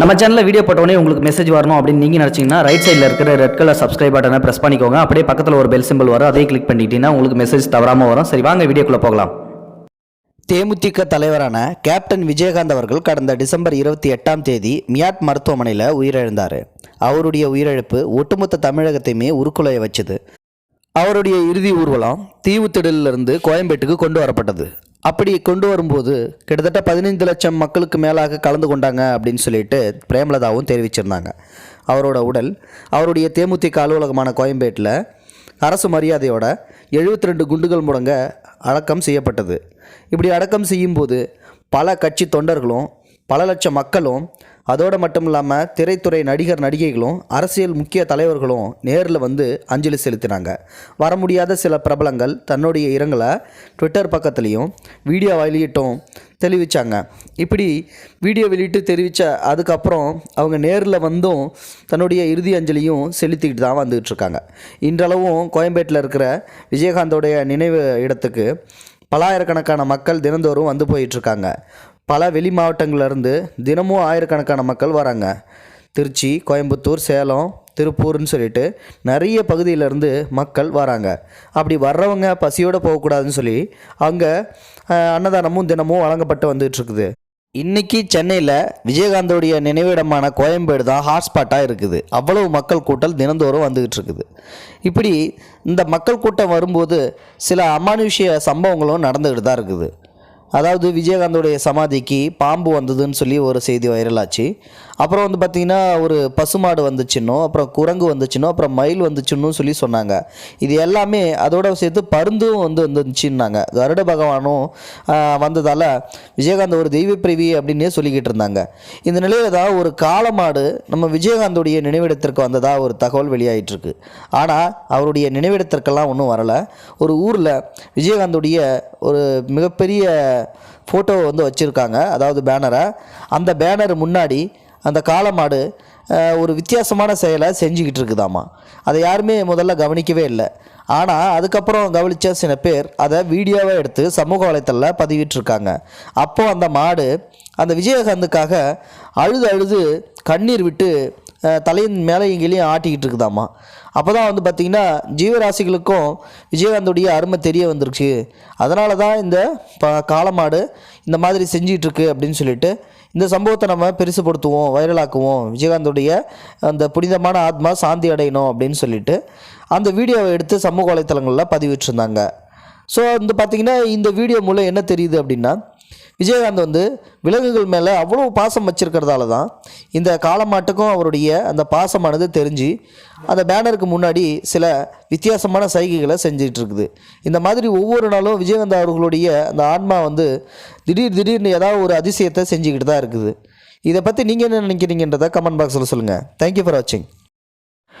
நம்ம சேனலில் வீடியோ போட்டோடனே உங்களுக்கு மெசேஜ் வரணும் அப்படின்னு நீங்கள் நினச்சிங்கன்னா ரைட் சைடில் இருக்கிற ரெட் கலர் சப்ஸ்கிரைப் பட்டனை ப்ரெஸ் பண்ணிக்கோங்க. அப்படியே பக்கத்தில் ஒரு பெல் சிம்பிள் வரும். அதே கிளிக் பண்ணிட்டீங்கன்னா உங்களுக்கு மெசேஜ் தவறாமல் வரும். சரி வாங்க வீடியோக்குள்ளே போகலாம். தேமுதிக தலைவரான கேப்டன் விஜயகாந்த் அவர்கள் கடந்த டிசம்பர் இருபத்தி எட்டாம் தேதி மியாட் மருத்துவமனையில் உயிரிழந்தார். அவருடைய உயிரிழப்பு ஒட்டுமொத்த தமிழகத்தையுமே உருக்குலைய வச்சது. அவருடைய இறுதி ஊர்வலம் தீவுத்திடலிலிருந்து கோயம்பேட்டுக்கு கொண்டு வரப்பட்டது. அப்படி கொண்டு வரும்போது கிட்டத்தட்ட பதினைந்து லட்சம் மக்களுக்கு மேலாக கலந்து கொண்டாங்க அப்படின்னு சொல்லிட்டு பிரேமலதாவும் தெரிவிச்சிருந்தாங்க. அவரோட உடல் அவருடைய தேமுதிக அலுவலகமான கோயம்பேட்டில் அரசு மரியாதையோட 72 ரெண்டு குண்டுகள் முடங்க அடக்கம் செய்யப்பட்டது. இப்படி அடக்கம் செய்யும்போது பல கட்சி தொண்டர்களும் பல லட்சம் மக்களும் அதோடு மட்டும் இல்லாமல் திரைத்துறை நடிகர் நடிகைகளும் அரசியல் முக்கிய தலைவர்களும் நேரில் வந்து அஞ்சலி செலுத்தினாங்க. வர முடியாத சில பிரபலங்கள் தன்னுடைய இரங்கலை ட்விட்டர் பக்கத்துலேயும் வீடியோ வெளியிட்டும் தெரிவித்தாங்க இப்படி வீடியோ வெளியிட்டு தெரிவித்த அதுக்கப்புறம் அவங்க நேரில் வந்தும் தன்னுடைய இறுதி அஞ்சலியும் செலுத்திக்கிட்டு தான் வந்துகிட்ருக்காங்க. இன்றளவும் கோயம்பேட்டில் இருக்கிற விஜயகாந்தோடைய நினைவு இடத்துக்கு பலாயிரக்கணக்கான மக்கள் தினந்தோறும் வந்து போயிட்டுருக்காங்க பல வெளி மாவட்டங்கள்லேருந்து தினமும் ஆயிரக்கணக்கான மக்கள் வராங்க. திருச்சி கோயம்புத்தூர் சேலம் திருப்பூர்னு சொல்லிட்டு நிறைய பகுதியிலேருந்து மக்கள் வராங்க. அப்படி வர்றவங்க பசியோடு போகக்கூடாதுன்னு சொல்லி அங்கே அன்னதானமும் தினமும் வழங்கப்பட்டு வந்துகிட்ருக்குது. இன்றைக்கி இன்னைக்கு சென்னையில் விஜயகாந்தோடைய நினைவிடமான கோயம்பேடு தான் ஹாட்ஸ்பாட்டாக இருக்குது. அவ்வளவு மக்கள் கூட்டல் தினந்தோறும் வந்துக்கிட்டு இருக்குது இப்படி இந்த மக்கள் கூட்டம் வரும்போது சில அமானுஷ்ய சம்பவங்களும் நடந்துக்கிட்டு தான் இருக்குது. அதாவது விஜயகாந்தோடைய சமாதிக்கு பாம்பு வந்ததுன்னு சொல்லி ஒரு செய்தி வைரலாச்சு அப்புறம் வந்து பார்த்திங்கன்னா ஒரு பசுமாடு வந்துச்சுன்னோ அப்புறம் குரங்கு வந்துச்சுன்னோ அப்புறம் மயில் வந்துச்சுன்னு சொல்லி சொன்னாங்க. இது எல்லாமே அதோட சேர்த்து பருந்தும் வந்து வந்துச்சுன்னாங்க. கருட பகவானும் வந்ததால் விஜயகாந்த் ஒரு தெய்வ பிரிவி அப்படின்னே சொல்லிக்கிட்டு இருந்தாங்க. இந்த நிலையில் தான் ஒரு காலமாடு நம்ம விஜயகாந்தோடைய நினைவிடத்திற்கு வந்ததாக ஒரு தகவல் வெளியாகிட்டுருக்கு ஆனால் அவருடைய நினைவிடத்திற்கெல்லாம் ஒன்றும் வரலை. ஒரு ஊரில் விஜயகாந்தோடைய ஒரு மிகப்பெரிய ஃபோட்டோவை வந்து வச்சுருக்காங்க. அதாவது பேனரை அந்த பேனர் முன்னாடி அந்த காலமாடு ஒரு வித்தியாசமான செயலை செஞ்சுக்கிட்டு இருக்குதாமா. அதை யாருமே முதல்ல கவனிக்கவே இல்லை. ஆனால் அதுக்கப்புறம் கவனித்த சில பேர் அதை வீடியோவாக எடுத்து சமூக வலைத்தளில் பதிவிட்டிருக்காங்க. அப்போது அந்த மாடு அந்த விஜயகாந்துக்காக அழுது அழுது கண்ணீர் விட்டு தலையின் மேலே இங்கேயும் ஆட்டிக்கிட்டு இருக்குதாம்மா. அப்போ தான் வந்து பார்த்திங்கன்னா ஜீவராசிகளுக்கும் விஜயகாந்தோடைய அருமை தெரிய வந்துருச்சு. அதனால தான் இந்த ப காலமாடு இந்த மாதிரி செஞ்சிகிட்ருக்கு அப்படின்னு சொல்லிட்டு இந்த சம்பவத்தை நம்ம பெருசுப்படுத்துவோம் வைரலாக்குவோம். விஜயகாந்தோடைய அந்த புனிதமான ஆத்மா சாந்தி அடையணும் அப்படின்னு சொல்லிட்டு அந்த வீடியோவை எடுத்து சமூக வலைத்தளங்களில் பதிவிட்டிருந்தாங்க. ஸோ வந்து பார்த்திங்கன்னா இந்த வீடியோ மூலம் என்ன தெரியுது அப்படின்னா விஜயகாந்த் வந்து விலங்குகள் மேலே அவ்வளோ பாசம் வச்சுருக்கிறதால தான் இந்த காலமாட்டுக்கும் அவருடைய அந்த பாசமானது தெரிஞ்சு அந்த பேனருக்கு முன்னாடி சில வித்தியாசமான சைகைகளை செஞ்சிகிட்ருக்குது இருக்குது இந்த மாதிரி ஒவ்வொரு நாளும் விஜயகாந்த் அவர்களுடைய அந்த ஆன்மா வந்து திடீர் திடீர்னு ஏதாவது ஒரு அதிசயத்தை செஞ்சுக்கிட்டு தான் இருக்குது. இதை பற்றி நீங்கள் என்ன நினைக்கிறீங்கன்றதை கமெண்ட் பாக்ஸில் சொல்லுங்கள் தேங்க்யூ ஃபார் வாட்சிங்